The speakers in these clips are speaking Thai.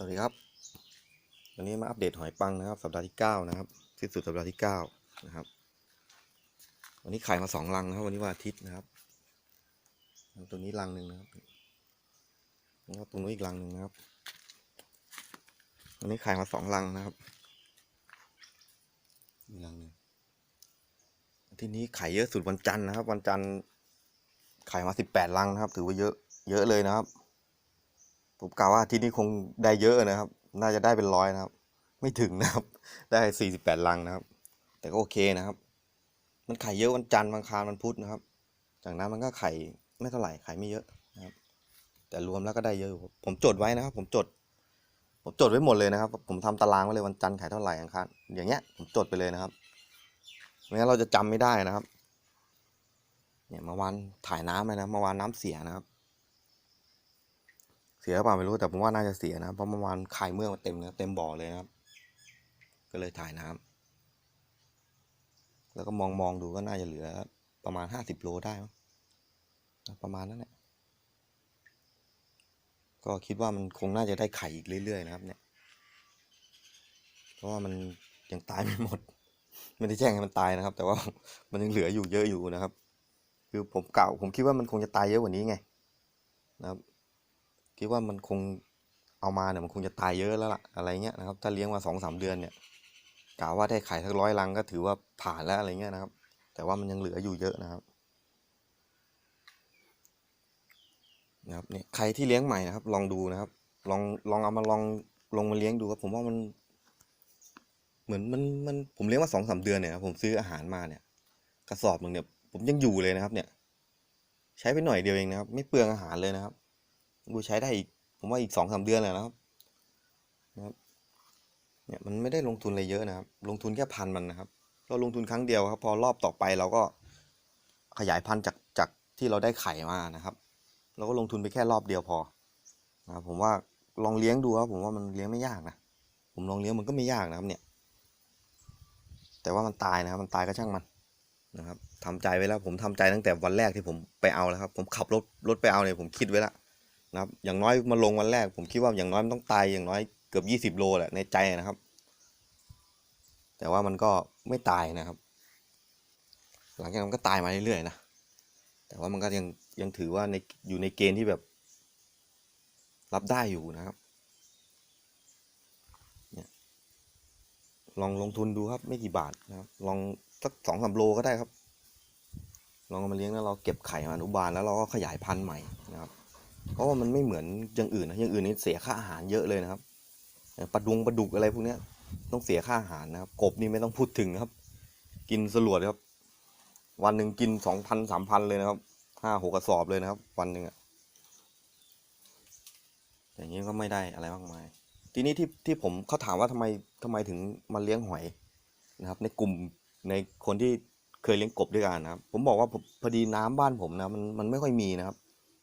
สวัสดีครับ วันนี้มาอัปเดตหอยปังนะครับ สัปดาห์ที่เก้านะครับสิ้นสุดสัปดาห์ที่เก้านะครับ วันนี้ขายมาสองลังนะครับ วันนี้วันอาทิตย์นะครับ ตัวนี้ลังหนึ่งนะครับแล้วตรงนู้นอีกลังหนึ่งนะครับ วันนี้ขายมาสองลังนะครับอีกลังหนึ่งทีนี้ขายเยอะสุดวันจันทร์นะครับ วันจันทร์ขายมาสิบแปดลังนะครับ ถือว่าเยอะ เยอะเลยนะครับ ผมกล่าวว่าที่นี้คงได้เยอะนะครับ น่าจะได้เป็นร้อยนะครับ ไม่ถึงนะครับ ได้สี่สิบแปดลังนะครับ แต่ก็โอเคนะครับ มันไข่เยอะวันจันทร์วันคารวันพุธนะครับ จากนั้นมันก็ไข่ไม่เท่าไหร่ไข่ไม่เยอะนะครับ แต่รวมแล้วก็ได้เยอะอยู่ผมจดไว้นะครับ ผมจด ผมจดไว้หมดเลยนะครับ ผมทำตารางไว้เลยวันจันทร์ขายเท่าไหร่อังคารอย่างเงี้ยผมจดไปเลยนะครับไม่งั้นเราจะจำไม่ได้นะครับ เนี่ยเมื่อวานถ่ายน้ำไปนะเมื่อวานน้ำเสียนะครับ สียหรือเปล่าไม่รู้แต่ผมว่าน่าจะเสียนะเพราะเมื่อวานไข่เมื่อกมาเต็มเลยเต็มบ่อเลยนะครับ ก็เลยถ่ายน้ำแล้วก็มองมองดูก็น่าจะเหลือ ประมาณห้าสิบโลได้มั้งประมาณนั้นแหละก็คิดว่ามันคงน่าจะได้ไข่อีกเรื่อยๆนะครับ เนี่ย เพราะว่ามันยังตายไม่หมด ไม่ได้แจ้งให้มันตายนะครับ แต่ว่ามันยังเหลืออยู่เยอะอยู่นะครับ คือผมเก่าผมคิดว่ามันคงจะตายเยอะกว่านี้ไง นะครับ คิดว่ามันคงเอามาเนี่ยมันคงจะตายเยอะแล้วล่ะอะไรเงี้ยนะครับ ถ้าเลี้ยงมาสองสามเดือนเนี่ยกะว่าได้ไข่ทั้งร้อยลังก็ถือว่าผ่านแล้วอะไรเงี้ยนะครับ แต่ว่ามันยังเหลืออยู่เยอะนะครับนะครับเนี่ยใครที่เลี้ยงใหม่นะครับ ลองดูนะครับ ลองลองเอามาลองลงมาเลี้ยงดูครับผมว่ามัน เหมือนมันมันผมเลี้ยงมาสองสามเดือนเนี่ยผมซื้ออาหารมาเนี่ย กระสอบหนึ่งเนี่ยผมยังอยู่เลยนะครับ เนี่ย ใช้ไปหน่อยเดียวเองนะครับ ไม่เปลืองอาหารเลยนะครับ กูใช้ได้อีก ผมว่าอีกสองสามเดือนเลยนะครับนะครับ เนี่ยมันไม่ได้ลงทุนอะไรเยอะนะครับ ลงทุนแค่พันมันนะครับ เราลงทุนครั้งเดียวครับ พอรอบต่อไปเราก็ขยายพันธุ์จากจากที่เราได้ไข่มานะครับ เราก็ลงทุนไปแค่รอบเดียวพอนะครับผมว่าลองเลี้ยงดูครับผมว่ามันเลี้ยงไม่ยากนะ ผมลองเลี้ยงมันก็ไม่ยากนะครับเนี่ย แต่ว่ามันตายนะครับ มันตายก็ช่างมันนะครับทำใจไว้แล้ว ผมทำใจตั้งแต่วันแรกที่ผมไปเอาแล้วครับ ผมขับรถรถไปเอาเนี่ยผมคิดไว้แล้ว นะครับ อย่างน้อยมาลงวันแรก ผมคิดว่าอย่างน้อยมันต้องตายอย่างน้อยเกือบยี่สิบโลแหละในใจนะครับ แต่ว่ามันก็ไม่ตายนะครับ หลังจากนั้นก็ตายมาเรื่อยๆนะ แต่ว่ามันก็ยังยังถือว่าในอยู่ในเกณฑ์ที่แบบ รับได้อยู่นะครับเนี่ยลองลงทุนดูครับไม่กี่บาทนะครับ ลองสักสองสามโลก็ได้ครับ ลองมาเลี้ยงแล้วเราเก็บไข่มาอนุบาลแล้วเราก็ขยายพันธุ์ใหม่ เพราะว่ามันไม่เหมือนอย่างอื่นนะอย่างอื่นนี่เสียค่าอาหารเยอะเลยนะครับปลาดุงปลาดุกอะไรพวกนี้ต้องเสียค่าอาหารนะครับ กบนี่ไม่ต้องพูดถึงครับ กินสลวดครับ วันหนึ่งกินสองพันสามพันเลยนะครับห้าหกกระสอบเลยนะครับ วันหนึ่งอะอย่างนี้ก็ไม่ได้อะไรมากมาย ทีนี้ที่ที่ผมเขาถามว่าทำไมทำไมถึงมาเลี้ยงหอยนะครับ ในกลุ่มในคนที่เคยเลี้ยงกบด้วยกันนะครับ ผมบอกว่าพอดีน้ำบ้านผมนะมันมันไม่ค่อยมีนะครับ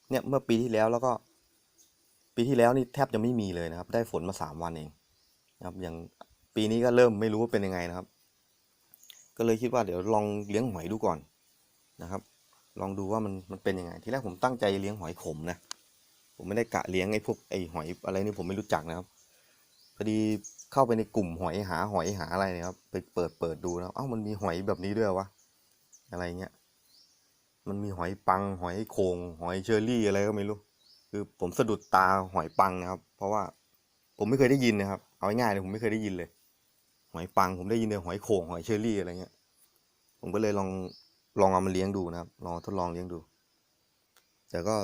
เนี่ยเมื่อปีที่แล้วแล้วก็ ปีที่แล้วนี่แทบจะไม่มีเลยนะครับ ได้ฝนมาสามวันเองนะครับอย่างปีนี้ก็เริ่มไม่รู้ว่าเป็นยังไงนะครับ ก็เลยคิดว่าเดี๋ยวลองเลี้ยงหอยดูก่อนนะครับ ลองดูว่ามันมันเป็นยังไง ทีแรกผมตั้งใจเลี้ยงหอยขมนะผมไม่ได้กะเลี้ยงไอ้พวกไอ้หอยอะไรนี่ผมไม่รู้จักนะครับพอดีเข้าไปในกลุ่มหอยหาหอยหาอะไรนะครับ ไปเปิดเปิดดูแล้วเอ้ามันมีหอยแบบนี้ด้วยวะอะไรเงี้ย มันมีหอยปัง หอยโขงหอยเชอรี่อะไรก็ไม่รู้ คือผมสะดุดตาหอยปังนะครับ เพราะว่าผมไม่เคยได้ยินนะครับ เอาง่ายๆเลยผมไม่เคยได้ยินเลย หอยปังผมได้ยินแต่หอยโขงหอยเชอรี่อะไรเงี้ย ผมก็เลยลองลองเอามาเลี้ยงดูนะครับ ลองทดลองเลี้ยงดู แต่ก็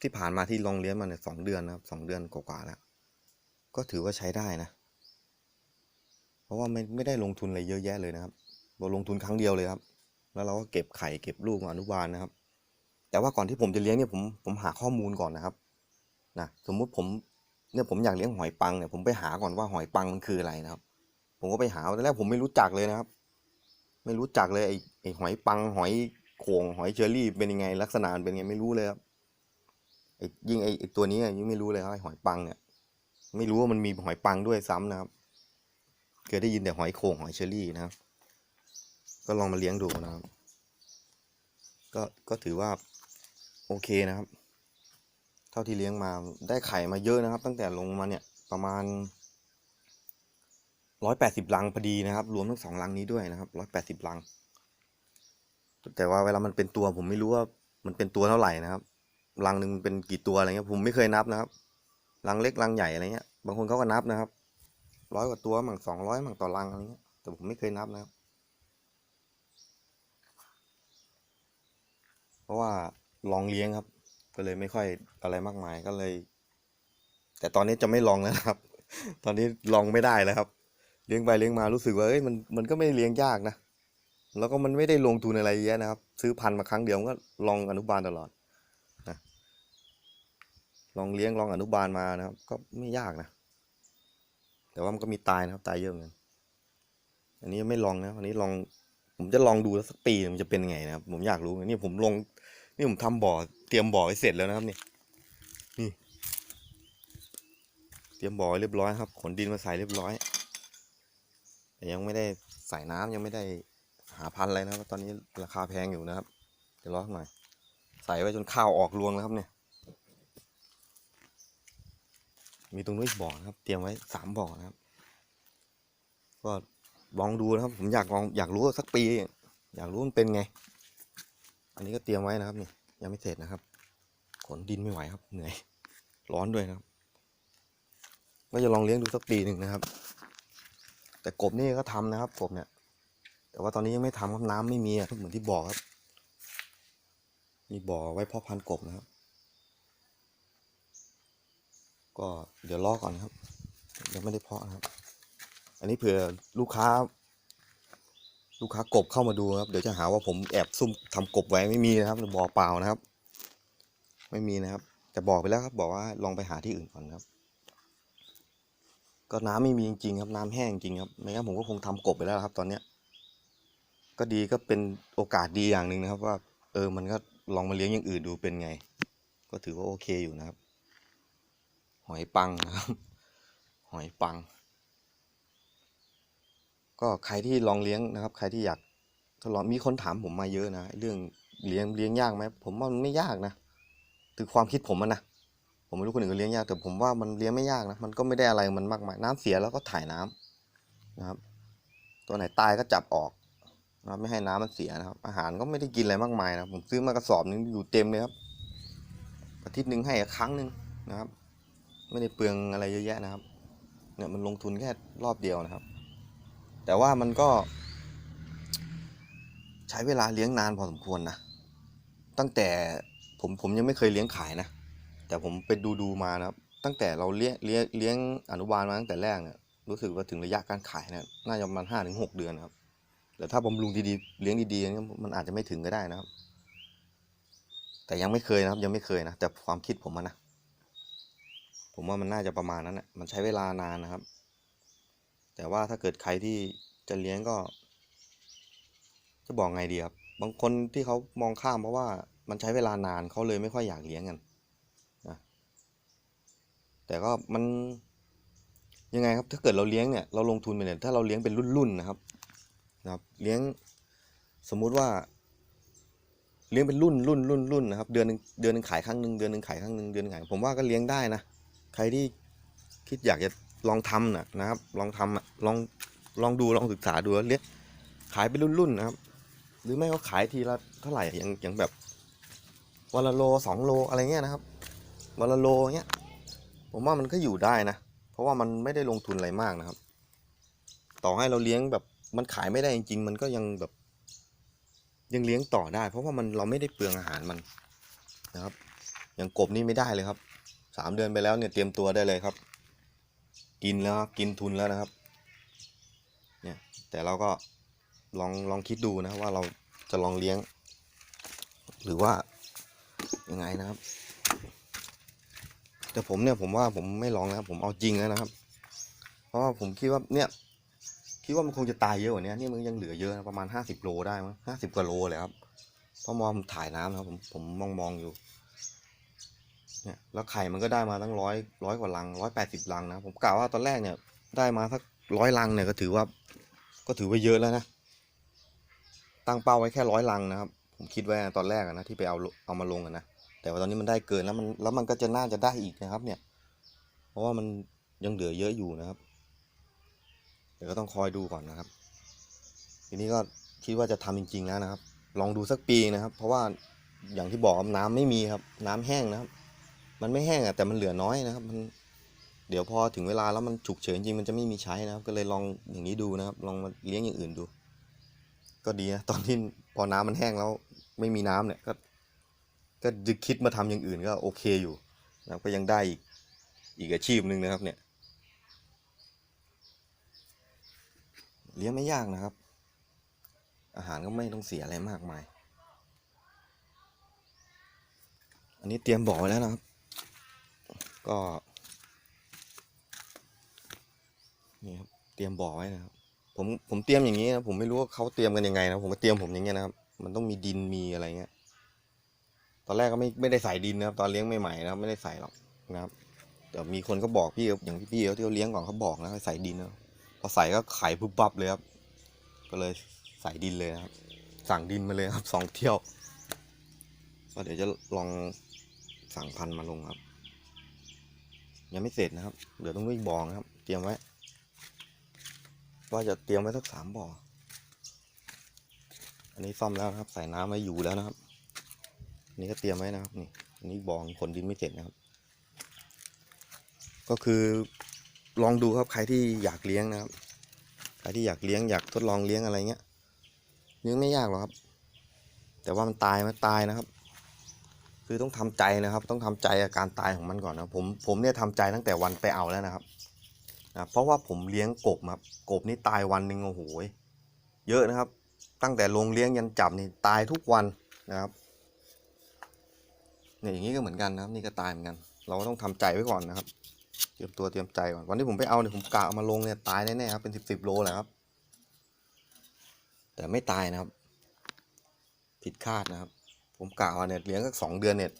ที่ผ่านมาที่ลองเลี้ยงมาเนี่ยสองเดือนนะครับสองเดือนกว่าๆแล้ว ก็ถือว่าใช้ได้นะ เพราะว่าไม่ไม่ได้ลงทุนอะไรเยอะแยะเลยนะครับเราลงทุนครั้งเดียวเลยครับ แล้วเราก็เก็บไข่เก็บลูกมาอนุบาลนะครับ แต่ว่าก่อนที่ผมจะเลี้ยงเนี่ยผมผมหาข้อมูลก่อนนะครับนะสมมุติผมเนี่ยผมอยากเลี้ยงหอยปังเนี่ยผมไปหาก่อนว่าหอยปังมันคืออะไรนะครับ ผมก็ไปหาตอนแรกผมไม่รู้จักเลยนะครับ ไม่รู้จักเลยไอ้ไอ้หอยปังหอยโข่งหอยเชอรี่เป็นยังไงลักษณะเป็นยังไงไม่รู้เลยครับไอ้ยิ่งไอ้ไอ้ตัวนี้ยิ่งไม่รู้เลยครับไอ้หอยปังเนี่ยไม่รู้ว่ามันมีหอยปังด้วยซ้ำนะครับ เคยได้ยินแต่หอยโข่งหอยเชอรี่นะครับ ก็ลองมาเลี้ยงดูนะครับ ก็ก็ถือว่าโอเคนะครับทท่าที่เลี้ยงมาได้ไข่มาเยอะนะครับ ตั้งแต่ลงมาเนี่ยประมาณร้อยแปดสิบลังพอดีนะครับ รวมทั้งสองลังนี้ด้วยนะครับร้อยแปดสิบลัง แต่ว่าเวลามันเป็นตัวผมไม่รู้ว่ามันเป็นตัวเท่าไหร่นะครับลังหนึ่งมันเป็นกี่ตัวอะไรเงี้ยผมไม่เคยนับนะครับลังเล็กลังใหญ่อะไรเงี้ยบางคนเขาก็นับนะครับร้อยกว่าตัวมั่งสองร้อยมั่งต่อลังอะไรเงี้ยแต่ผมไม่เคยนับนะครับ เพราะว่าลองเลี้ยงครับ ก็เลยไม่ค่อยอะไรมากมายก็เลย แต่ตอนนี้จะไม่ลองแล้วครับ ตอนนี้ลองไม่ได้แล้วครับ เลี้ยงไปเลี้ยงมารู้สึกว่าเอ้ยมันมันก็ไม่เลี้ยงยากนะแล้วก็มันไม่ได้ลงทุนอะไรเยอะนะครับ ซื้อพันธุ์มาครั้งเดียวก็ลองอนุบาลตลอดนะลองเลี้ยงลองอนุบาลมานะครับ ก็ไม่ยากนะ แต่ว่ามันก็มีตายนะครับ ตายเยอะเหมือนกันอันนี้ไม่ลองนะอันนี้ลอง ผมจะลองดูสักปีมันจะเป็นยังไงนะครับ ผมอยากรู้นี่ผมลง นี่ผมทำบ่อเตรียมบ่อไว้เสร็จแล้วนะครับนี่นี่ เตรียมบ่อเรียบร้อยครับ ขนดินมาใส่เรียบร้อยแต่ยังไม่ได้ใส่น้ำยังไม่ได้หาพันธุ์อะไรนะครับ ตอนนี้ราคาแพงอยู่นะครับเดี๋ยวรอหน่อยใส่ไว้จนข้าวออกรวงแล้วครับเนี่ย มีตรงนู้นอีกบ่อนะครับ เตรียมไว้สามบ่อนะครับ ก็ ลองดูนะครับ ผมอยากลองอยากรู้สักปี อยากรู้มันเป็นไง อันนี้ก็เตรียมไว้นะครับนี่ยังไม่เสร็จนะครับ ขนดินไม่ไหวครับเหนื่อยร้อนด้วยนะครับก็จะลองเลี้ยงดูสักปีหนึ่งนะครับ แต่กบนี่ก็ทำนะครับกบเนี่ย แต่ว่าตอนนี้ยังไม่ทำครับน้ำไม่มีอะเหมือนที่บอกครับ มีบ่อไว้เพาะพันธุ์กบนะครับ ก็เดี๋ยวรอก่อนครับยังไม่ได้เพาะนะครับ อันนี้เผื่อลูกค้า ลูกค้ากบเข้ามาดูครับ เดี๋ยวจะหาว่าผมแอบซุ่มทำกบไว้ไม่มีนะครับบ่อเปล่านะครับ ไม่มีนะครับ แต่บอกไปแล้วครับ บอกว่าลองไปหาที่อื่นก่อนครับ ก็น้ำไม่มีจริงๆครับน้ำแห้งจริงครับไม่งั้นผมก็คงทำกบไปแล้วครับ ตอนเนี้ย ก็ดีก็เป็นโอกาสดีอย่างหนึ่งนะครับ ว่า เออมันก็ลองมาเลี้ยงอย่างอื่นดูเป็นไง ก็ถือว่าโอเคอยู่นะครับ หอยปังนะครับ หอยปัง ก็ใครที่ลองเลี้ยงนะครับ ใครที่อยากทดลองมีคนถามผมมาเยอะนะเรื่องเลี้ยงเลี้ยงยากไหมผมว่ามันไม่ยากนะคือความคิดผมนะผมไม่รู้คนอื่นเลี้ยงยากแต่ผมว่ามันเลี้ยงไม่ยากนะมันก็ไม่ได้อะไรมันมากมายน้ำเสียแล้วก็ถ่ายน้ำนะครับ ตัวไหนตายก็จับออกนะครับไม่ให้น้ำมันเสียนะครับ อาหารก็ไม่ได้กินอะไรมากมายนะผมซื้อมากระสอบนึงอยู่เต็มเลยครับอาทิตย์หนึ่งให้ครั้งหนึ่งนะครับ ไม่ได้เปลืองอะไรเยอะแยะนะครับเนี่ยมันลงทุนแค่รอบเดียวนะครับ แต่ว่ามันก็ ใช้เวลาเลี้ยงนานพอสมควรนะ ตั้งแต่ผมผมยังไม่เคยเลี้ยงขายนะ แต่ผมไปดูดูมานะครับ ตั้งแต่เราเลี้ยงเลี้ยงเลี้ยงอนุบาลมาตั้งแต่แรกเนี่ยรู้สึกว่าถึงระยะการขายเนี่ยน่าจะประมาณห้าถึงหกเดือนนครับ แต่ถ้าบำรุงดีๆเลี้ยงดีๆเนี่ยมันอาจจะไม่ถึงก็ได้นะครับ แต่ยังไม่เคยนะครับยังไม่เคยนะ แต่ความคิดผมนะ ผมว่ามันน่าจะประมาณนั้นนะมันใช้เวลานานนะครับ แต่ว่าถ้าเกิดใครที่จะเลี้ยงก็ จะบอกไงดีครับ บางคนที่เขามองข้ามเพราะว่ามันใช้เวลานานเขาเลยไม่ค่อยอยากเลี้ยงกันนะแต่ก็มันยังไงครับถ้าเกิดเราเลี้ยงเนี่ยเราลงทุนไปเนี่ยถ้าเราเลี้ยงเป็นรุ่นๆนะครับนะครับ เลี้ยงสมมุติว่า เลี้ยงเป็นรุ่นรุ่นรุ่นรุ่นนะครับ เดือนหนึ่งเดือนหนึ่งขายครั้งหนึ่งเดือนหนึ่งขายครั้งหนึ่งเดือนหนึ่งขายผมว่าก็เลี้ยงได้นะใครที่คิดอยากจะ ลองทำนะนะครับ ลองทำลองลองดูลองศึกษาดูแล้วเลี้ยขายเป็นรุ่นๆนะครับ หรือไม่ก็ขายทีละเท่าไหร่อย่างอย่างแบบวันละโลสองโลอะไรเงี้ยนะครับวันละโลเงี้ยผมว่ามันก็อยู่ได้นะ เพราะว่ามันไม่ได้ลงทุนอะไรมากนะครับ ต่อให้เราเลี้ยงแบบมันขายไม่ได้จริงๆ มันก็ยังแบบ ยังเลี้ยงต่อได้ เพราะว่ามันเราไม่ได้เปลืองอาหารมันนะครับ อย่างกบนี่ไม่ได้เลยครับสามเดือนไปแล้วเนี่ยเตรียมตัวได้เลยครับ กินแล้วครับกินทุนแล้วนะครับ เนี่ยแต่เราก็ลองลองคิดดูนะว่าเราจะลองเลี้ยง หรือว่ายังไงนะครับ แต่ผมเนี่ยผมว่าผมไม่ลองนะครับผมเอาจริงแล้วนะครับ เพราะว่าผมคิดว่าเนี่ยคิดว่ามันคงจะตายเยอะกว่านี้นี่มันยังเหลือเยอะนะประมาณห้าสิบโลได้มั้งห้าสิบกว่าโลเลยครับเพราะมองผมถ่ายน้ำนะครับผมผมมองมองอยู่ เนี่ยแล้วไข่มันก็ได้มาตั้งร้อยร้อยกว่าลังร้อยแปดสิบลังนะผมกล่าวว่าตอนแรกเนี่ยได้มาสักร้อยลังเนี่ยก็ถือว่า ก็ถือว่าเยอะแล้วนะ ตั้งเป้าไว้แค่ร้อยลังนะครับ ผมคิดไว้ตอนแรกนะที่ไปเอาเอามาลงนะแต่ว่าตอนนี้มันได้เกินแล้วมันแล้วมันก็จะน่าจะได้อีกนะครับ เนี่ย เพราะว่ามันยังเหลือเยอะอยู่นะครับ เดี๋ยวก็ต้องคอยดูก่อนนะครับ ทีนี้ก็คิดว่าจะทำจริงๆแล้วนะครับ ลองดูสักปีนะครับ เพราะว่าอย่างที่บอกน้ำไม่มีครับ น้ำแห้งนะครับ มันไม่แห้งอะแต่มันเหลือน้อยนะครับ มันเดี๋ยวพอถึงเวลาแล้วมันฉุกเฉินจริงมันจะไม่มีใช้นะครับ ก็เลยลองอย่างนี้ดูนะครับ ลองมาเลี้ยงอย่างอื่นดู ก็ดีนะตอนที่พอน้ำมันแห้งแล้ว ไม่มีน้ำเนี่ยก็ ก็จะคิดมาทำอย่างอื่นก็โอเคอยู่นะครับก็ยังได้อีกอีกอาชีพหนึ่งนะครับ เนี่ย เลี้ยงไม่ยากนะครับ อาหารก็ไม่ต้องเสียอะไรมากมาย อันนี้เตรียมบ่อไว้แล้วนะครับ ก็นี่ครับเตรียมบ่อไว้นะครับ ผมผมเตรียมอย่างนี้นะผมไม่รู้ว่าเขาเตรียมกันยังไงนะผมก็เตรียมผมอย่างเงี้ยนะครับ มันต้องมีดินมีอะไรเงี้ยตอนแรกก็ไม่ไม่ได้ใส่ดินนะครับ ตอนเลี้ยงใหม่ๆนะครับ ไม่ได้ใส่หรอกนะครับแต่มีคนก็บอกพี่อย่างพี่ๆเขาที่เขาเลี้ยงก่อนเขาบอกนะใส่ดินนะพอใส่ก็ไข่ปุ๊บปับเลยครับ ก็เลยใส่ดินเลยนะครับ สั่งดินมาเลยครับสองเที่ยวก็เดี๋ยวจะลองสั่งพันธุ์มาลงครับ ยังไม่เสร็จนะครับ เดี๋ยวต้องวิ่งบ่อนะครับ เตรียมไว้ ว่าจะเตรียมไว้สักสามบ่อ อันนี้ซ่อมแล้วนะครับ ใส่น้ำไว้อยู่แล้วนะครับนนี้ก็เตรียมไว้นะครับ นี่ อันนี้บ่อขนดินไม่เสร็จนะครับ ก็คือลองดูครับใครที่อยากเลี้ยงนะครับ ใครที่อยากเลี้ยงอยากทดลองเลี้ยงอะไรเงี้ยเลี้ยงไม่ยากหรอกครับ แต่ว่ามันตายมันตายนะครับ คือต้องทำใจนะครับ ต้องทำใจกับการตายของมันก่อนนะผมผมเนี่ยทำใจตั้งแต่วันไปเอาแล้วนะครับนะเพราะว่าผมเลี้ยงกบครับกบนี่ตายวันหนึ่งโอ้โหเยอะนะครับ ตั้งแต่ลงเลี้ยงยันจับนี่ตายทุกวันนะครับเนี่ยอย่างนี้ก็เหมือนกันนะครับ นี่ก็ตายเหมือนกัน เราก็ต้องทำใจไว้ก่อนนะครับ เตรียมตัวเตรียมใจก่อนวันที่ผมไปเอาเนี่ยผมกะเอามาลงเนี่ยตายแน่ๆครับเป็นสิบสิบโลแหละครับแต่ไม่ตายนะครับ ผิดคาดนะครับ ผมกะว่าเนี่ยเลี้ยงสักสองเดือนเนี่ย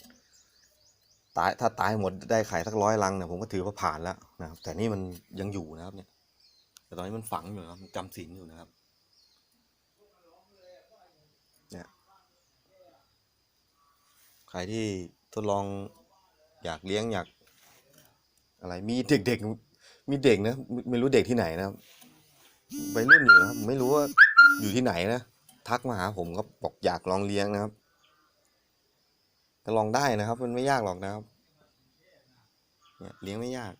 ตายถ้าตายหมดได้ไข่สักร้อยลังเนี่ยผมก็ถือว่าผ่านแล้วนะครับแต่นี่มันยังอยู่นะครับเนี่ย แต่ตอนนี้มันฝังอยู่นะครับมันจำศีลอยู่นะครับเนี่ยใครที่ทดลองอยากเลี้ยงอยาก อะไรมีเด็กๆมีเด็กนะไม่รู้เด็กที่ไหนนะครับวัยรุ่นอยู่นะครับไม่รู้ว่าอยู่ที่ไหนนะทักมาหาผมก็บอกอยากลองเลี้ยงนะครับ ก็ลองได้นะครับ มันไม่ยากหรอกนะครับ เนี่ยเลี้ยงไม่ยาก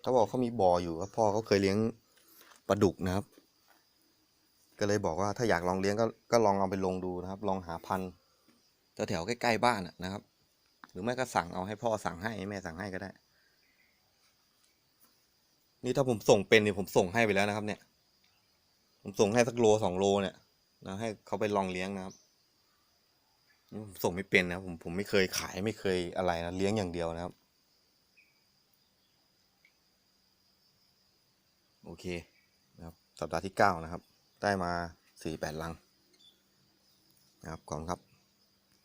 เขาบอกเขามีบ่ออยู่ว่าพ่อเขาเคยเลี้ยงปลาดุกนะครับ ก็เลยบอกว่าถ้าอยากลองเลี้ยงก็ก็ลองเอาไปลงดูนะครับ ลองหาพันธุ์แถวๆใกล้ๆบ้านนะครับ หรือไม่ก็สั่งเอาให้พ่อสั่งให้แม่สั่งให้ก็ได้ นี่ถ้าผมส่งเป็นเนี่ยผมส่งให้ไปแล้วนะครับ เนี่ย ผมส่งให้สักโลสองโลเนี่ยนะให้เขาไปลองเลี้ยงนะครับ ส่งไม่เป็นนะผมผมไม่เคยขายไม่เคยอะไรนะเลี้ยงอย่างเดียวนะครับ โอเคนะครับสัปดาห์ที่เก้านะครับ ได้มาสี่แปดลัง นะครับขอบคุณครับ